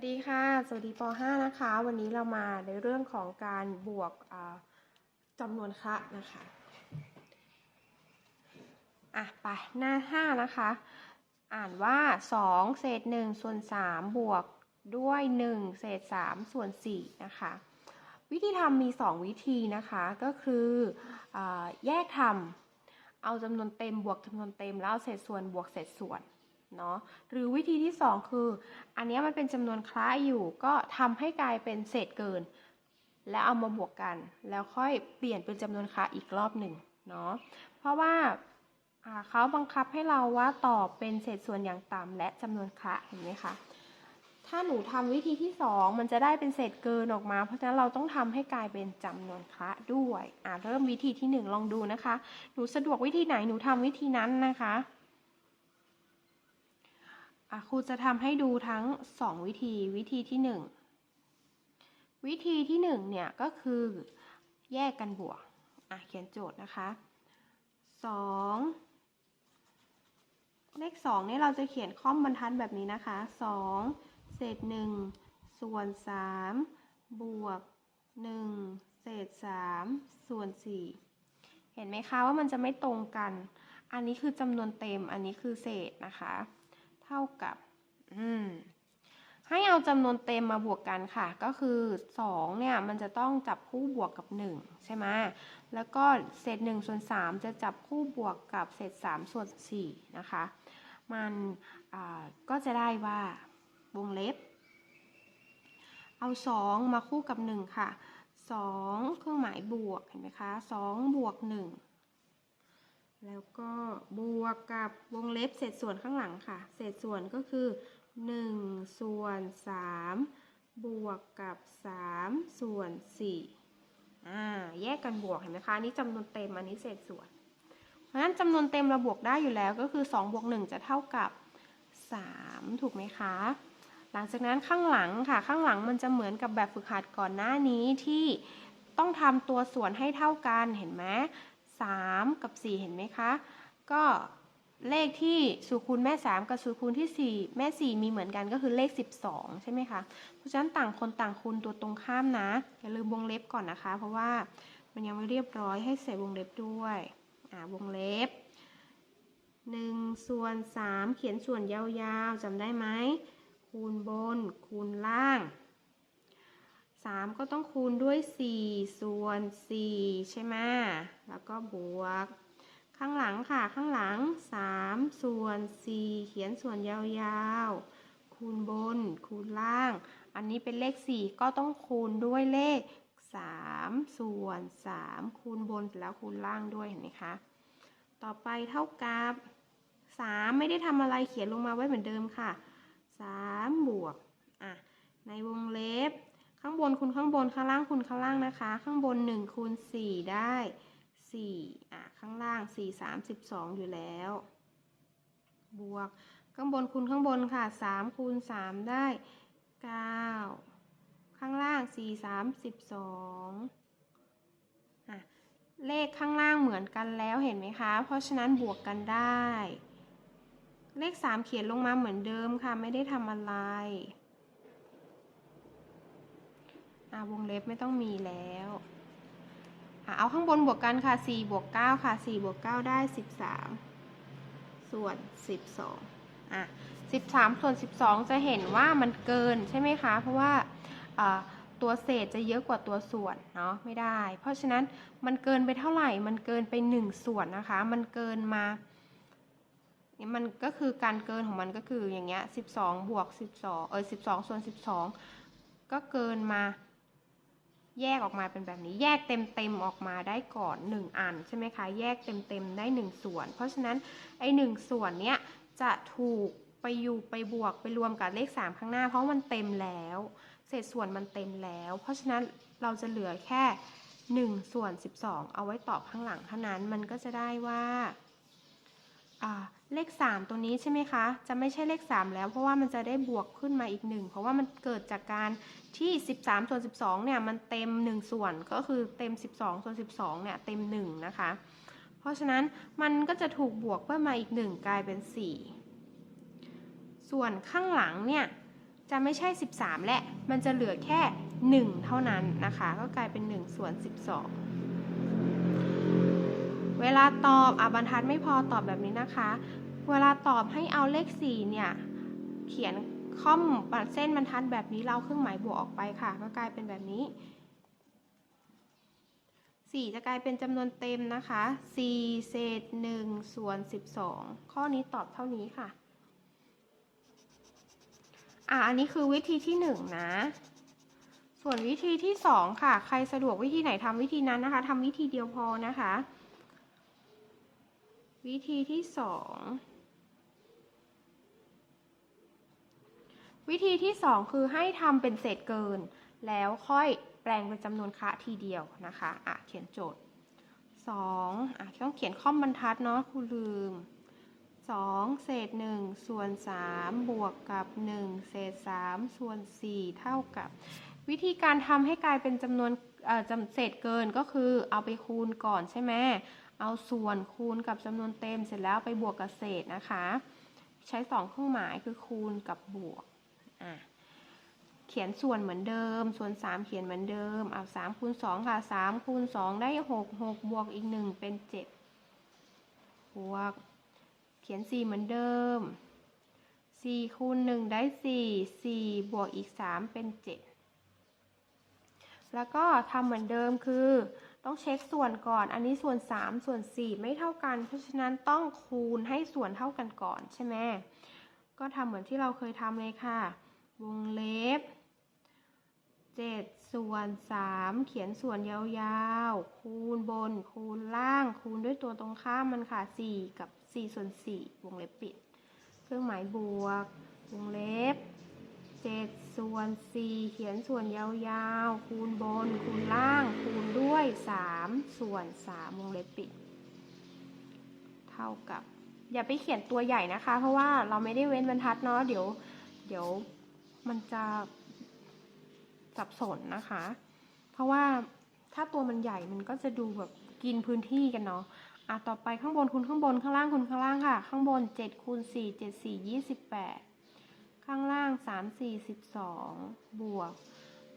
วัสดีค่ะ สวัสดีป .5 นะคะ วันนี้เรามาในเรื่องของการบวกจำนวนคะนะคะ อะ ไป หน้า 5 นะคะ อ่านว่า 2 เศษ 1 ส่วน 3 บวกด้วย 1 เศษ 3 ส่วน 4 นะคะ วิธีทำมี 2 วิธีนะคะ ก็คืออแยกทำเอาจำนวนเต็มบวกจำนวนเต็มแล้วเศษส่วนบวกเศษส่วน เนาะหรือวิธีที่ 2 คือ อันนี้มันเป็นจำนวนคล้ายอยู่ ก็ทำให้กลายเป็นเศษเกิน แล้วเอามาบวกกัน แล้วค่อยเปลี่ยนเป็นจำนวนคล้ายอีกรอบหนึ่งเนาะเพราะว่าอ่าเขาบังคับให้เราว่าตอบเป็นเศษส่วนอย่างต่ำและจำนวนคละเห็นไหมคะถ้าหนูทำวิธีที่ 2 มันจะได้เป็นเศษเกินออกมา เพราะฉะนั้นเราต้องทำให้กลายเป็นจำนวนคละด้วยอ่าเริ่มวิธีที่ 1 ลองดูนะคะ หนูสะดวกวิธีไหนหนูทำวิธีนั้นนะคะ อะครูจะทำให้ดูทั้ง 2 วิธีวิธีที่ 1 วิธีที่ 1 เนี่ยก็คือแยกกันบวกอะเขียนโจทย์นะคะ 2 เลข2เนี่ยเราจะเขียนค่อมบรรทัดแบบนี้นะคะ 2 เศษ 1 ส่วน 3 บวก 1 เศษ 3 ส่วน 4 เห็นไหมคะว่ามันจะไม่ตรงกัน อันนี้คือจำนวนเต็มอันนี้คือเศษนะคะ เท่ากับให้เอาจำนวนเต็มมาบวกกันค่ะ ก็คือ2เนี่ยมันจะต้องจับคู่บวกกับ 1 ใช่ไหมแล้วก็เศษ1ส่วน3 จะจับคู่บวกกับเศษ3ส่วน4นะคะ มันก็จะได้ว่าวงเล็บ เอา 2 มาคู่กับ 1 ค่ะ 2 เครื่องหมายบวกเห็นไหมคะ2บวก1 แล้วก็บวกกับวงเล็บเศษส่วนข้างหลังค่ะ เศษส่วนก็คือ 1 ส่วน 3 บวกกับ 3 ส่วน 4 อ่า แยกกันบวกเห็นไหมคะ อันนี้จำนวนเต็ม อันนี้เศษส่วน เพราะฉะนั้นจำนวนเต็มเราบวกได้อยู่แล้วก็คือ2บวก1จะเท่ากับ 3 ถูกไหมคะ หลังจากนั้นข้างหลังค่ะ ข้างหลังมันจะเหมือนกับแบบฝึกหัดก่อนหน้านี้ที่ต้องทำตัวส่วนให้เท่ากันเห็นไหม 3 กับ 4 เห็นไหมคะ ก็เลขที่สูตรคูณแม่ 3 กับสูตรคูณที่ 4 แม่ 4 มีเหมือนกันก็คือเลข 12 ใช่ไหมคะ เพราะฉะนั้นต่างคนต่างคูณตัวตรงข้ามนะ อย่าลืมวงเล็บก่อนนะคะ เพราะว่ามันยังไม่เรียบร้อยให้ใส่วงเล็บด้วย อ่าวงเล็บ1ส่วน3เขียนส่วนยาวๆจำได้ไหมคูณบนคูณล่าง 3 ก็ต้องคูณด้วย 4 ส่วน 4 ใช่ไหมแล้วก็บวก ข้างหลังค่ะ ข้างหลัง 3 ส่วน 4 เขียนส่วนยาวๆ คูณบน คูณล่าง อันนี้เป็นเลข 4 ก็ต้องคูณด้วยเลข 3 ส่วน 3 คูณบนแล้วคูณล่างด้วยเห็นไหมคะ ต่อไปเท่ากับ 3 ไม่ได้ทำอะไรเขียนลงมาไว้เหมือนเดิมค่ะ 3 บวก อะ ในวงเล็บ ข้างบนคูณข้างบนข้างล่างคูณข้างล่างนะคะ ข้างบน1คูณ4ได้4อะข้างล่าง 4 32 อยู่แล้ว บวกข้างบนคูณข้างบนค่ะ3คูณ3ได้ 9 ข้างล่าง 4 32อะเลขข้างล่างเหมือนกันแล้วเห็นไหมคะ เพราะฉะนั้นบวกกันได้ เลข 3 เขียนลงมาเหมือนเดิมค่ะ ไม่ได้ทำอะไร อ่าวงเล็บไม่ต้องมีแล้วอะเอาข้างบนบวกกันค่ะ4บวก9ค่ะ4บวก9ได้ 13 ส่วน 12อะ13 ส่วน 12 จะเห็นว่ามันเกินใช่ไหมคะ เพราะว่าตัวเศษจะเยอะกว่าตัวส่วนเนาะไม่ได้ เพราะฉะนั้นมันเกินไปเท่าไหร่ มันเกินไป 1 ส่วนนะคะ มันเกินมามันก็คือการเกินของมันก็คืออย่างเงี้ย 12 บวก 12 เออ 12 ส่วน 12 ก็เกินมา แยกออกมาเป็นแบบนี้ แยกเต็มเต็มๆออกมาได้ก่อน 1 อันใช่ไหมคะ แยกเต็มเต็มๆได้ 1 ส่วน เพราะฉะนั้นไอ้หส่วนเนี้ยจะถูกไปอยู่ไปบวกไปรวมกับเลข 3 ข้างหน้า เพราะมันเต็มแล้ว เศษส่วนมันเต็มแล้ว เพราะฉะนั้นเราจะเหลือแค่ 1 ส่วน 12 เอาไว้ตอบข้างหลังเท่านั้น มันก็จะได้ว่า เลข 3 ตัวนี้ใช่ไหมคะ จะไม่ใช่เลข 3 แล้วเพราะว่ามันจะได้บวกขึ้นมาอีก 1 เพราะว่ามันเกิดจากการที่ 13ส่วน12 เนี่ย มันเต็ม 1 ส่วนก็คือเต็ม 12ส่วน12 เนี่ย เต็ม 1 นะคะ เพราะฉะนั้นมันก็จะถูกบวกเพิ่มมาอีก 1 กลายเป็น 4 ส่วนข้างหลังเนี่ย จะไม่ใช่ 13 และ มันจะเหลือแค่ 1 เท่านั้นนะคะ ก็กลายเป็น1ส่วน12 เวลาตอบอะบรรทัดไม่พอตอบแบบนี้นะคะ เวลาตอบให้เอาเลข 4 เนี่ย เขียนค่อมเส้นบรรทัดแบบนี้เราเครื่องหมายบวกออกไปค่ะ ก็กลายเป็นแบบนี้ 4 จะกลายเป็นจำนวนเต็มนะคะ 4 เศษ1ส่วน 12 ข้อนี้ตอบเท่านี้ค่ะ อะ อันนี้คือวิธีที่ 1 นะ ส่วนวิธีที่ 2 ค่ะ ใครสะดวกวิธีไหนทำวิธีนั้นนะคะทำวิธีเดียวพอนะคะ วิธีที่ 2 วิธีที่ 2 คือให้ทำเป็นเศษเกิน แล้วค่อยแปลงเป็นจำนวนคะทีเดียวนะคะอะเขียนโจทย์2อะต้องเขียนข้อมบรรทัดเนาะครูลืม 2 เศษ 1 ส่วน 3 บวกกับ 1 เศษ 3 ส่วน 4 เท่ากับ วิธีการทำให้กลายเป็นจำนวนเอ่อจำเศษเกินก็คือเอาไปคูณก่อนใช่ไหมเอาส่วนคูณกับจำนวนเต็มเสร็จแล้วไปบวกกับเศษนะคะ ใช้ 2 เครื่องหมายคือคูณกับบวก อะเขียนส่วนเหมือนเดิม ส่วน 3 เขียนเหมือนเดิม เอา3คูณ2ค่ะ3คูณ2ได้ 6 6 บวกอีก 1 เป็น 7 บวก เขียน 4 เหมือนเดิม 4คูณ1ได้ 4 4 บวกอีก 3 เป็น 7 แล้วก็ทำเหมือนเดิมคือ ต้องเช็คส่วนก่อน อันนี้ส่วน 3 ส่วน 4 ไม่เท่ากัน เพราะฉะนั้นต้องคูณให้ส่วนเท่ากันก่อนใช่ไหม ก็ทำเหมือนที่เราเคยทำเลยค่ะ วงเล็บ 7 ส่วน 3 เขียนส่วนยาวๆ คูณบน คูณล่าง คูณด้วยตัวตรงข้ามมันค่ะ 4 กับ 4 ส่วน 4 วงเล็บปิด เครื่องหมายบวก วงเล็บ 7 ส่วน 4 เขียนส่วนยาวๆ คูณบน คูณล่าง คูณด้วย 3 ส่วน 3 วงเล็บปิด เท่ากับ อย่าไปเขียนตัวใหญ่นะคะ เพราะว่าเราไม่ได้เว้นบรรทัดเนาะ เดี๋ยว เดี๋ยว มันจะสับสนนะคะ เพราะว่าถ้าตัวมันใหญ่มันก็จะดูแบบกินพื้นที่กันเนาะอะต่อไปข้างบนคูณข้างบนข้างล่างคูณข้างล่างค่ะ ข้างบน7คูณ4 7 4 28 ข้างล่าง 3 4 12 บวก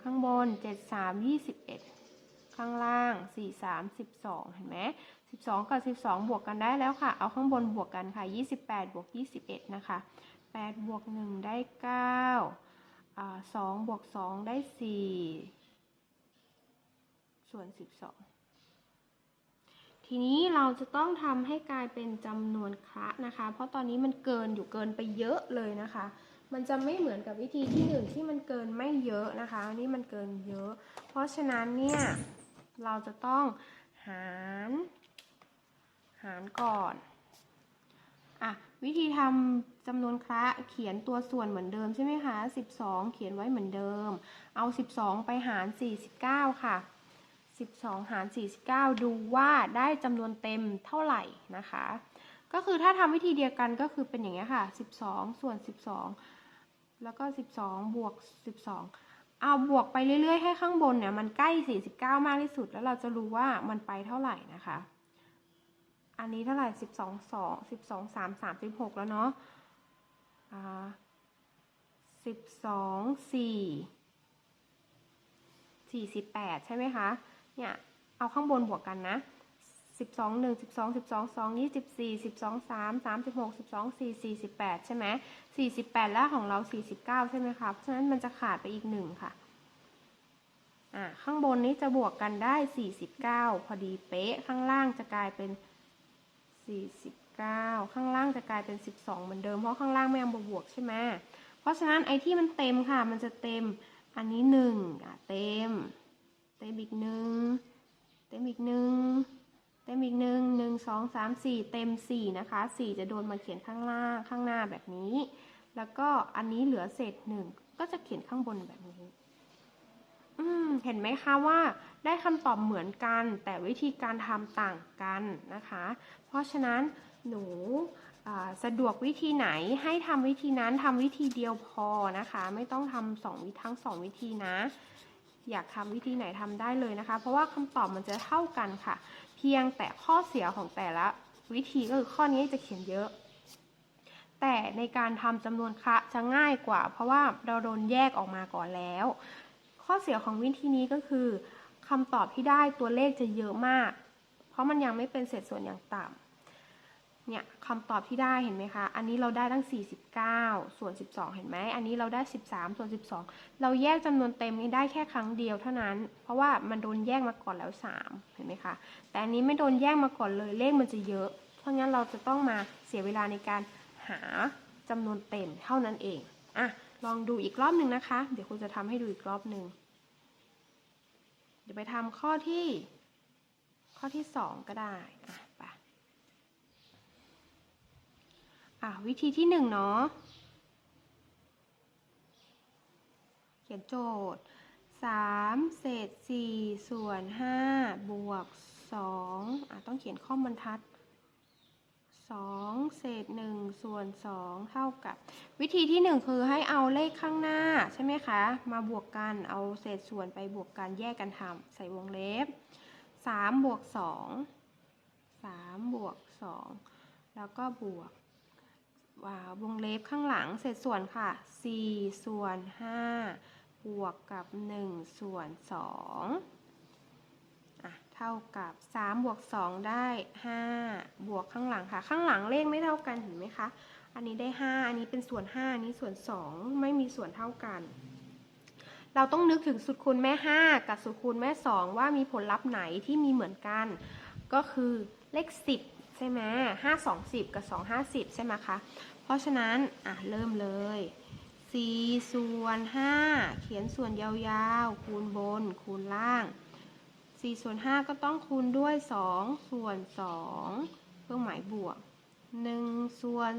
ข้างบน 7 3 21 ข้างล่าง 4 3 12 เห็นไหม12 กับ 12 บวกกันได้แล้วค่ะ เอาข้างบนบวกกันค่ะ 28 บวก 21 นะคะ 8 บวก 1 ได้ 9 สอ่า2บวก2ได้4ส่วน12ทีนี้เราจะต้องทำให้กลายเป็นจำนวนคะนะคะ เพราะตอนนี้มันเกินอยู่เกินไปเยอะเลยนะคะ มันจะไม่เหมือนกับวิธีที่หนึ่งที่มันเกินไม่เยอะนะคะอันนี้มันเกินเยอะ เพราะฉะนั้นเนี่ย เราจะต้องหาร หารก่อนอะ วิธีทำจำนวนคระเขียนตัวส่วนเหมือนเดิมใช่ไหมคะ 12 เขียนไว้เหมือนเดิม เอา 12 ไปหาร 49 ค่ะ 12 หาร 49 ดูว่าได้จำนวนเต็มเท่าไหร่นะคะ ก็คือถ้าทำวิธีเดียวกันก็คือเป็นอย่างนี้ค่ะ 12 ส่วน 12 แล้วก็ 12 บวก 12 เอาบวกไปเรื่อยๆ ให้ข้างบนเนี่ยมันใกล้ 49 มากที่สุด แล้วเราจะรู้ว่ามันไปเท่าไหร่นะคะ อันนี้เท่าไหร่สิบสองสองสิบสองสามสามสิบหกแล้วเนาะอ่าสิบสองสี่สี่สิบแปดใช่ไหมคะ เนี่ย เอาข้างบนบวกกันนะสิบสองหนึ่งสิบสองสิบสองสองยี่สิบสี่สิบสองสามสามสิบหกสิบสองสี่สี่สิบแปดใช่ไหมสี่สิบแปดแล้วของเราสี่สิบเก้าใช่ไหมคะ เพราะฉะนั้นมันจะขาดไปอีกหนึ่งค่ะข้างบนนี้จะบวกกันได้สี่สิบเก้าพอดีเป๊ะ ข้างล่างจะกลายเป็น 49 ข้างล่างจะกลายเป็น 12 เหมือนเดิม เพราะข้างล่างไม่เอามาบวกใช่ไหมเพราะฉะนั้นไอ้ที่มันเต็มค่ะ มันจะเต็ม อันนี้หนึ่งอะเต็ม เต็มอีกหนึ่ง เต็มอีกหนึ่ง เต็มอีกหนึ่งหนึ่งสองสามสี่เต็มสี่นะคะสี่จะโดนมาเขียนข้างล่างข้างหน้าแบบนี้ แล้วก็อันนี้เหลือเศษหนึ่งก็จะเขียนข้างบนแบบนี้ อืมเห็นไหมคะว่าได้คำตอบเหมือนกัน แต่วิธีการทำต่างกันนะคะ เพราะฉะนั้นหนูสะดวกวิธีไหนให้ทำวิธีนั้นทำวิธีเดียวพอนะคะ ไม่ต้องทำสองวิทั้งสองวิธีนะ อยากทำวิธีไหนทำได้เลยนะคะ เพราะว่าคำตอบมันจะเท่ากันค่ะ เพียงแต่ข้อเสียของแต่ละวิธีก็คือข้อนี้จะเขียนเยอะ แต่ในการทำจำนวนคะจะง่ายกว่า เพราะว่าเราโดนแยกออกมาก่อนแล้ว ข้อเสียของวิธีนี้ก็คือคำตอบที่ได้ตัวเลขจะเยอะมาก เพราะมันยังไม่เป็นเศษส่วนอย่างต่ำเนี่ยคำตอบที่ได้เห็นไหมคะ อันนี้เราได้ตั้ง 49 ส่วน 12 เห็นไหม อันนี้เราได้ 13 ส่วน 12 เราแยกจำนวนเต็มนี้ได้แค่ครั้งเดียวเท่านั้น เพราะว่ามันโดนแยกมาก่อนแล้ว 3 เห็นไหมคะ แต่อันนี้ไม่โดนแยกมาก่อนเลย เลขมันจะเยอะ เพราะงั้นเราจะต้องมาเสียเวลาในการหาจำนวนเต็มเท่านั้นเอง อะ ลองดูอีกรอบหนึ่งนะคะ เดี๋ยวครูจะทำให้ดูอีกรอบหนึ่ง เดี๋ยวไปทำข้อที่ ข้อที่สองก็ได้อะไปอะวิธีที่หนึ่งเนาะเขียนโจทย์สามเศษสี่ส่วนห้าบวกสองอะต้องเขียนข้อมบรรทัด สองเศษหนึ่งส่วนสองเท่ากับ วิธีที่หนึ่งคือให้เอาเลขข้างหน้าใช่ไหมคะ มาบวกกันเอาเศษส่วนไปบวกกันแยกกันทำใส่วงเล็บสามบวกสองสามบวกสองแล้วก็บวกว่าวงเล็บข้างหลังเศษส่วนค่ะสี่ส่วนห้าบวกกับหนึ่งส่วนสอง ท่ากับสามบวกสองได้ห้าบวกข้างหลังค่ะ ข้างหลังเลขไม่เท่ากันเห็นไหมคะ อันนี้ได้ 5 อันนี้เป็นส่วน 5 อันนี้ส่วน 2 ไม่มีส่วนเท่ากัน เราต้องนึกถึงสุดคูณแม่ 5 กับสุดคูณแม่ 2 ว่ามีผลลัพธ์ไหนที่มีเหมือนกัน ก็คือเลข 10 ใช่ไหม5 2 10กับ2 5 0ใช่ไหมคะ เพราะฉะนั้นอะเริ่มเลย4ส่วน5เขียนส่วนยาวๆ คูณบน คูณล่าง 4ส่วน5ก็ต้องคูณด้วย 2 ส่วน 2 เครื่องหมายบวก 1 ส่วน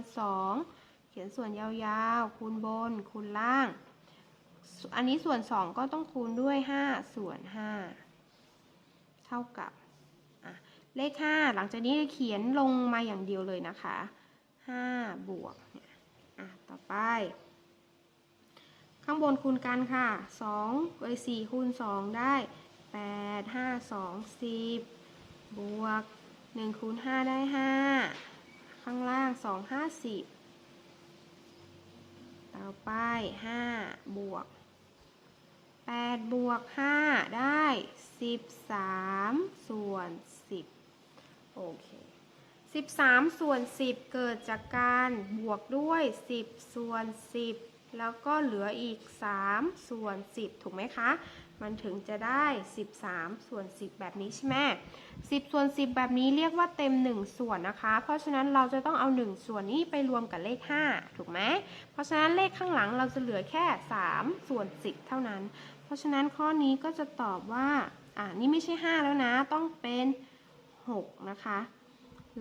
2 เขียนส่วนยาวๆ คูณบน คูณล่าง อันนี้ส่วน 2 ก็ต้องคูณด้วย 5 ส่วน 5 เท่ากับเลข 5 หลังจากนี้เขียนลงมาอย่างเดียวเลยนะคะ 5 บวกอะต่อไป ข้างบนคูณกันค่ะ2เอ้ย4คูณ 2 ได้ 8 5 2 10 บวก 1 คูณ 5 ได้ 5 ข้างล่าง 2 5 0 ต่อไป 5 บวก 8 บวก 5 ได้ 13 ส่วน 10 โอเค 13 ส่วน 10 เกิดจากการบวกด้วย 10 ส่วน 10 แล้วก็เหลืออีก 3 ส่วน 10 ถูกไหมคะ มันถึงจะได้ 13 ส่วน 10 แบบนี้ใช่ไหม10 ส่วน 10 แบบนี้เรียกว่าเต็ม 1 ส่วนนะคะ เพราะฉะนั้นเราจะต้องเอา 1 ส่วนนี้ไปรวมกับเลข 5 ถูกไหม เพราะฉะนั้นเลขข้างหลังเราจะเหลือแค่ 3 ส่วน 10 เท่านั้น เพราะฉะนั้นข้อนี้ก็จะตอบว่า อ่า นี่ไม่ใช่ 5 แล้วนะ ต้องเป็น 6 นะคะ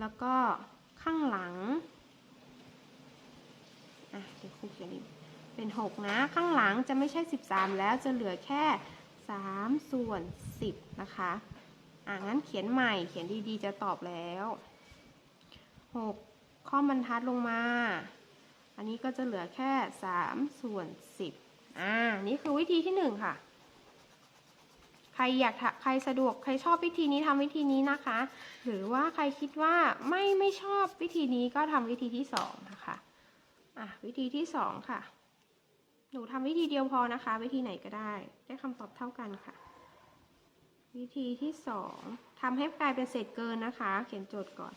แล้วก็ข้างหลัง อะ เดี๋ยวครูเขียนอีก เป็น 6 นะ ข้างหลังจะไม่ใช่ 13 แล้วจะเหลือแค่ 3 ส่วน 10 นะคะอะงั้นเขียนใหม่เขียนดีๆ จะตอบแล้ว 6 ข้อบรรทัดลงมา อันนี้ก็จะเหลือแค่ 3 ส่วน 10 อ่า นี่คือวิธีที่ 1 ค่ะ ใครอยากใครสะดวกใครชอบวิธีนี้ทำวิธีนี้นะคะ หรือว่าใครคิดว่าไม่ไม่ชอบวิธีนี้ก็ทำวิธีที่สองนะคะอะวิธีที่สองค่ะ หนูทำวิธีเดียวพอนะคะ วิธีไหนก็ได้ ได้คำตอบเท่ากันค่ะ วิธีที่สองทำให้กลายเป็นเศษเกินนะคะ เขียนโจทย์ก่อน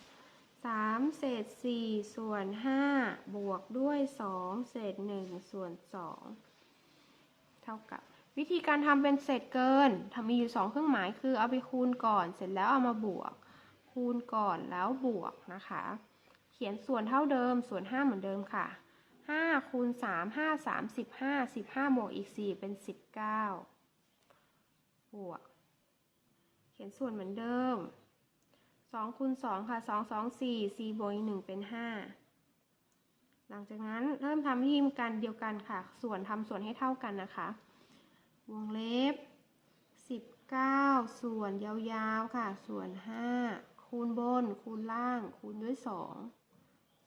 สามเศษสี่ส่วนห้าบวกด้วยสองเศษหนึ่งส่วนสองเท่ากับ วิธีการทำเป็นเศษเกินทำมีอยู่สองเครื่องหมายคือเอาไปคูณก่อนเสร็จแล้วเอามาบวก คูณก่อนแล้วบวกนะคะ เขียนส่วนเท่าเดิมส่วนห้าเหมือนเดิมค่ะ ห้าคูณสามห้าสามสิบห้าสิบห้าบวกอีกสี่เป็นสิบเก้าบวก เขียนส่วนเหมือนเดิมสองคูณสองค่ะสองสองสี่สี่บวกอีกหนึ่งเป็นห้าหลังจากนั้นเริ่มทำวิธีการเดียวกันค่ะ ส่วนทำส่วนให้เท่ากันนะคะ วงเล็บ19ส่วนยาวๆค่ะ ส่วน5คูณบน คูณล่าง คูณด้วยสอง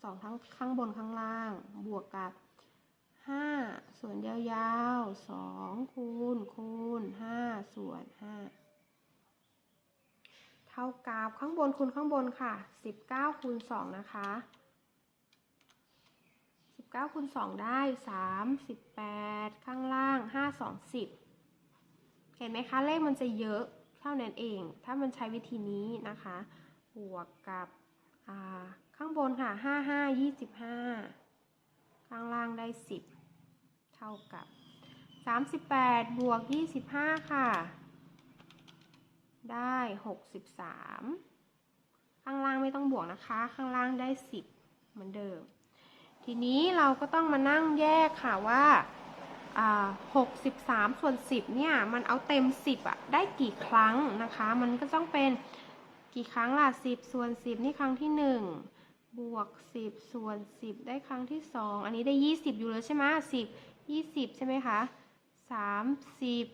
2 2ทั้งข้างบนข้างล่าง บวกกับ5ส่วนยาวๆ2คูณคูณ5ส่วน5เท่ากับข้างบนคูณข้างบนค่ะ19คูณ2นะคะ19คูณ2ได้38ข้างล่าง5 2 10เห็นไหมคะ เลขมันจะเยอะเท่านั้นเอง ถ้ามันใช้วิธีนี้นะคะ บวกกับอ่า ข้างบนค่ะ5 5 25ข้างล่างได้10เท่ากับ38บวก25ค่ะ ได้63ข้างล่างไม่ต้องบวกนะคะ ข้างล่างได้10เหมือนเดิม ทีนี้เราก็ต้องมานั่งแยกค่ะว่าอ่า63ส่วน10เนี่ย มันเอาเต็ม10อะได้กี่ครั้งนะคะ มันก็ต้องเป็นกี่ครั้งล่ะ10ส่วน10นี่ครั้งที่1 บวก 10 ส่วน 10 ได้ครั้งที่ 2 อันนี้ได้ 20 อยู่เลยใช่ไหม10 20ใช่ไหมคะ30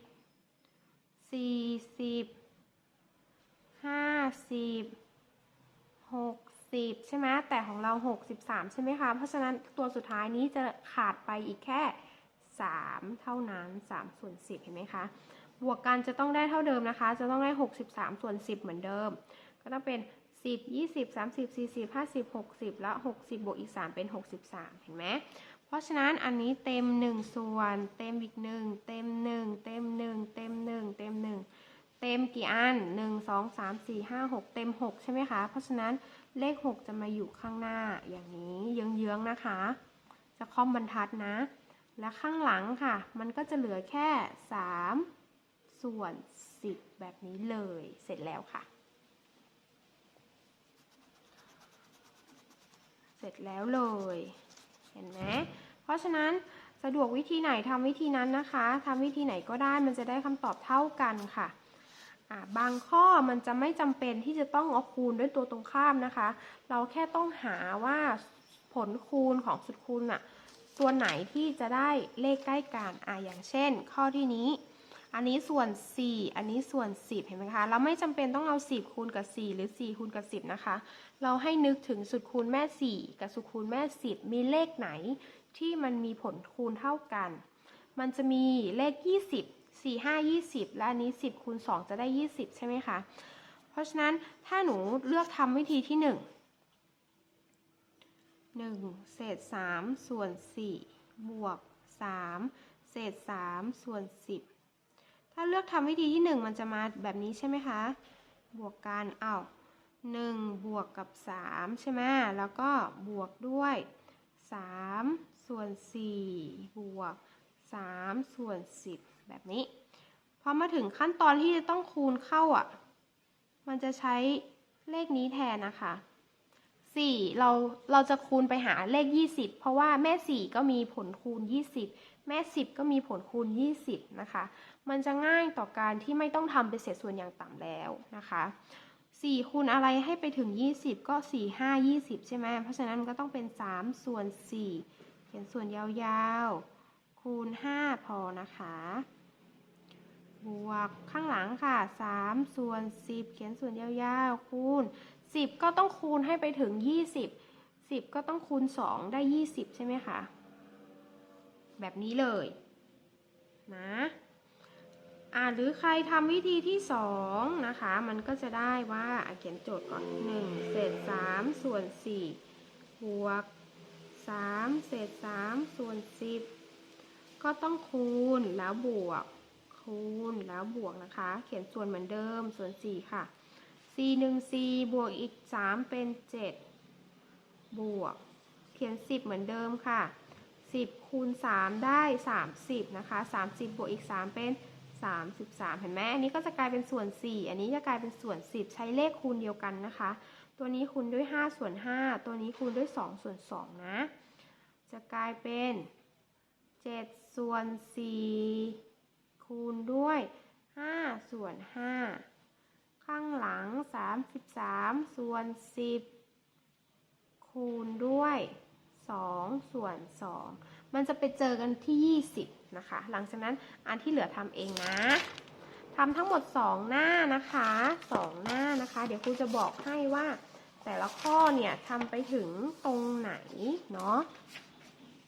40 50 60ใช่ไหมแต่ของเรา63ใช่ไหมคะ เพราะฉะนั้นตัวสุดท้ายนี้จะขาดไปอีกแค่3เท่านั้น3ส่วน10เห็นไหมคะ บวกกันจะต้องได้เท่าเดิมนะคะ จะต้องได้63ส่วน10เหมือนเดิม ก็ต้องเป็น 10 20 30 40 50 60 แล้ว60 บวกอีก 3 เป็น 63 เห็นไหม เพราะฉะนั้นอันนี้เต็ม 1 ส่วน เต็มอีก 1 เต็ม 1 เต็ม 1 เต็ม 1 เต็ม 1 เต็มกี่อัน 1 2 3 4 5 6 เต็ม 6 ใช่ไหมคะ เพราะฉะนั้นเลข 6 จะมาอยู่ข้างหน้าอย่างนี้เยื้องๆนะคะ จะคอมบรรทัดนะ และข้างหลังค่ะ มันก็จะเหลือแค่ 3 ส่วน 10 แบบนี้เลย เสร็จแล้วค่ะ เส ร็จแล้วเลย เห็นไหมเพราะฉะนั้นสะดวกวิธีไหนทำวิธีนั้นนะคะทำวิธีไหนก็ได้มันจะได้คำตอบเท่ากันค่ะบางข้อมันจะไม่จำเป็นที่จะต้องเอาคูณด้วยตัวตรงข้ามนะคะ เราแค่ต้องหาว่าผลคูณของสุดคูณอะตัวไหนที่จะได้เลขใกล้กันอ่าอย่างเช่น ข้อที่นี้ อันนี้ส่วน 4 อันนี้ส่วน 10 เห็นไหมคะ เราไม่จำเป็นต้องเอา 10 คูณกับ 4 หรือ 4 คูณกับ 10 นะคะ เราให้นึกถึงสุดคูณแม่ 4 กับสุดคูณแม่ 10 มีเลขไหนที่มันมีผลคูณเท่ากัน มันจะมีเลข 20 4 5 20 และอันนี้ 10 คูณ 2 จะได้ 20 ใช่ไหมคะ เพราะฉะนั้นถ้าหนูเลือกทำวิธีที่ 1 1เศษ3ส่วน4บวก 3 เศษ3ส่วน 10 ถ้าเลือกทำวิธีที่ 1 มันจะมาแบบนี้ใช่ไหมคะ บวกกันอ้าว1บวกกับ 3 ใช่ไหมแล้วก็บวกด้วย 3 ส่วน 4 บวก 3 ส่วน 10 แบบนี้ พอมาถึงขั้นตอนที่จะต้องคูณเข้าอะ มันจะใช้เลขนี้แทนนะคะ 4 เราเราจะคูณไปหาเลข 20 เพราะว่าแม่ 4 ก็มีผลคูณ 20 แม่ 10 ก็มีผลคูณ 20 นะคะ มันจะง่ายต่อการที่ไม่ต้องทำเป็นเศษส่วนอย่างต่ำแล้วนะคะ4คูณอะไรให้ไปถึง 20 ก็ 4 5 20 ใช่ไหมเพราะฉะนั้นมันก็ต้องเป็น 3 ส่วน 4 เขียนส่วนยาวๆ คูณ 5 พอนะคะ บวกข้างหลังค่ะ 3 ส่วน 10 เขียนส่วนยาวๆ คูณ 10 ก็ต้องคูณให้ไปถึง 20 10 ก็ต้องคูณ 2 ได้ 20 ใช่ไหมคะ แบบนี้เลยนะ อ่าหรือใครทำวิธีที่2นะคะ มันก็จะได้ว่าเขียนโจทย์ก่อน1เศษ3ส่วน4บวก3เศษ3ส่วน10ก็ต้องคูณแล้วบวก คูณแล้วบวกนะคะ เขียนส่วนเหมือนเดิมส่วน4ค่ะ4 1 4บวกอีก3เป็น7บวก เขียน10เหมือนเดิมค่ะ10คูณ3ได้30นะคะ30บวกอีก3เป็น 33เห็นไหมอันนี้ก็จะกลายเป็นส่วน 4 อันนี้จะกลายเป็นส่วน 10 ใช้เลขคูณเดียวกันนะคะ ตัวนี้คูณด้วย 5 ส่วน 5 ตัวนี้คูณด้วย 2 ส่วน 2 นะ จะกลายเป็น 7 ส่วน 4 คูณด้วย 5 ส่วน 5 ข้างหลัง 33 ส่วน 10 คูณด้วย 2 ส่วน 2 มันจะไปเจอกันที่ 20 นะคะ หลังจากนั้นอันที่เหลือทำเองนะทำทั้งหมด 2 หน้านะคะ 2 หน้านะคะ เดี๋ยวครูจะบอกให้ว่า แต่ละข้อเนี่ยทำไปถึงตรงไหนเนาะ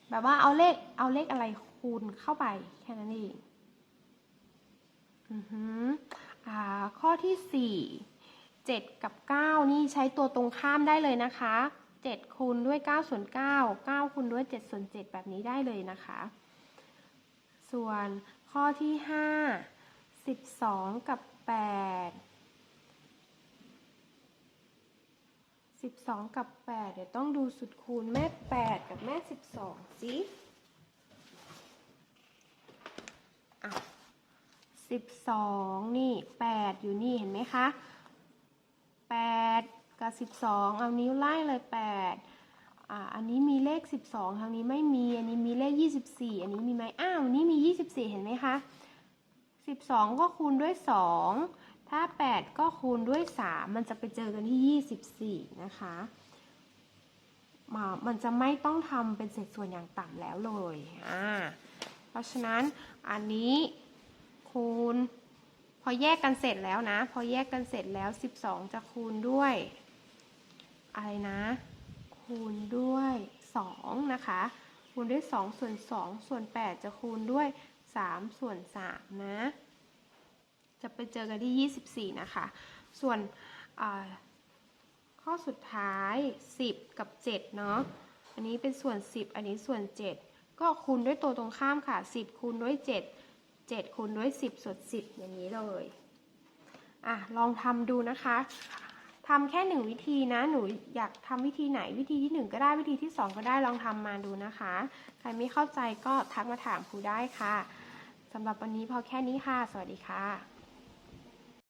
แบบว่าเอาเลขเอาเลขอะไรคูณเข้าไปแค่นั้นเองอือหืออ่าข้อที่ 4 7 กับ 9 นี่ใช้ตัวตรงข้ามได้เลยนะคะ 7คูณด้วย9ส่วน9 9คูณด้วย7ส่วน7แบบนี้ได้เลยนะคะ ส่วนข้อที่ 5 12 กับ 8 12 กับ 8 เดี๋ยวต้องดูสุดคูณแม่ 8 กับแม่ 12 สิอะ12 นี่ 8 อยู่นี่เห็นไหมคะ 8 กับ 12 เอานิ้วไล่เลย 8 อ่าอันนี้มีเลข 12 ทางนี้ไม่มี อันนี้มีเลข 24 อันนี้มีไหมอ้าวนี้มี 24 เห็นไหมคะ 12 ก็คูณด้วย 2 ถ้า 8 ก็คูณด้วย 3 มันจะไปเจอกันที่ 24 นะคะมามันจะไม่ต้องทำเป็นเศษส่วนอย่างต่ำแล้วเลยอ่าเพราะฉะนั้นอันนี้คูณ พอแยกกันเสร็จแล้วนะ พอแยกกันเสร็จแล้ว 12 จะคูณด้วย อะไรนะ คูณด้วย2นะคะคูณด้วย2ส่วน2ส่วน 8 จะคูณด้วย3ส่วน3นะจะไปเจอกันที่ 24 นะคะ ส่วนข้อสุดท้าย 10 กับ 7 เนาะ อันนี้เป็นส่วน 10 อันนี้ส่วน 7 ก็คูณด้วยตัวตรงข้ามค่ะ 10 คูณด้วย 7 7 คูณด้วย 10 ส่วน 10 อย่างนี้เลย อะ ลองทำดูนะคะ ทำแค่หนึ่งวิธีนะ หนูอยากทำวิธีไหนวิธีที่หนึ่งก็ได้วิธีที่สองก็ได้ลองทำมาดูนะคะ ใครไม่เข้าใจก็ทักมาถามครูได้ค่ะสำหรับวันนี้พอแค่นี้ค่ะ สวัสดีค่ะ